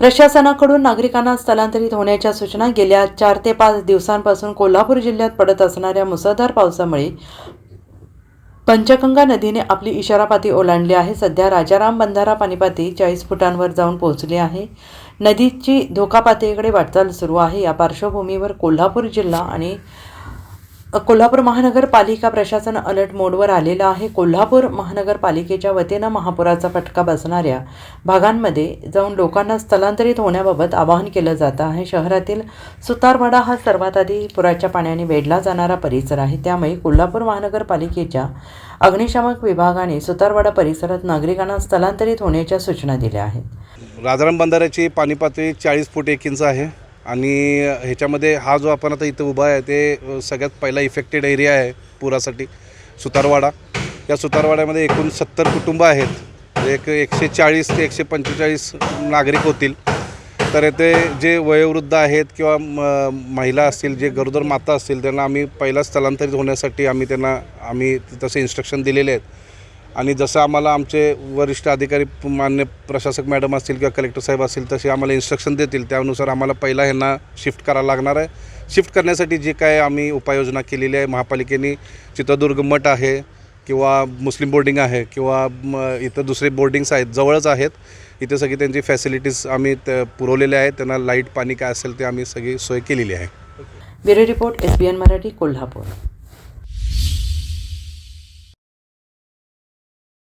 प्रशासनाकडून नागरिकांना स्थलांतरित होण्याच्या सूचना गेल्या चार ते पाच दिवसांपासून कोल्हापूर जिल्ह्यात पडत असणाऱ्या मुसळधार पावसामुळे पंचगंगा नदीने आपली इशारापाती ओलांडली आहे. सध्या राजाराम बंधारा पाणीपाती चाळीस फुटांवर जाऊन पोहोचली आहे. नदीची धोका पातळीकडे वाटचाल सुरू आहे. या पार्श्वभूमीवर कोल्हापूर जिल्हा आणि कोल्हापूर महानगरपालिका प्रशासन अलर्ट मोडवर आलेलं आहे. कोल्हापूर महानगरपालिकेच्या वतीनं महापुराचा फटका बसणाऱ्या भागांमध्ये जाऊन लोकांना स्थलांतरित होण्याबाबत आवाहन केलं जातं आहे. शहरातील सुतारवाडा हा सर्वात आधी पुराच्या पाण्याने वेढला जाणारा परिसर आहे. त्यामुळे कोल्हापूर महानगरपालिकेच्या अग्निशामक विभागाने सुतारवाडा परिसरात नागरिकांना स्थलांतरित होण्याच्या सूचना दिल्या आहेत. राजाराम बंधाऱ्याची पाणी पातळी चाळीस फूट एक इंच आहे. आणि ह्याच्यामध्ये हा जो आपण आता इथं उभा आहे ते सगळ्यात पहिला इफेक्टेड एरिया आहे पुरासाठी. सुतारवाडा. या सुतारवाड्यामध्ये एकूण सत्तर कुटुंब आहेत. म्हणजे एक एकशे चाळीस ते एकशे पंचेचाळीस नागरिक होतील. तर येथे जे वयोवृद्ध आहेत किंवा म- महिला असतील जे गरोदर माता असतील त्यांना आम्ही पहिला स्थलांतरित होण्यासाठी आम्ही त्यांना आम्ही तसे इन्स्ट्रक्शन दिलेले आहेत. आणि जसं आम्हाला आमचे वरिष्ठ अधिकारी मान्य प्रशासक मॅडम असतील किंवा कलेक्टर साहेब असतील तसे आम्हाला इन्स्ट्रक्शन देतील. त्यानुसार आम्हाला पहिला ह्यांना शिफ्ट करायला लागणार आहे. शिफ्ट करण्यासाठी जे काय आम्ही उपाययोजना केलेली आहे महापालिकेने चित्रदुर्ग मठ आहे किंवा मुस्लिम बोर्डिंग आहे किंवा इतर इथं दुसरे बोर्डिंग्स आहेत जवळच आहेत. इथे सगळी त्यांची फॅसिलिटीज आम्ही त पुरवलेल्या आहेत. त्यांना लाइट पाणी काय असेल ते आम्ही सगळी सोय केलेली आहे. Bureau report S B N Marathi Kolhapur.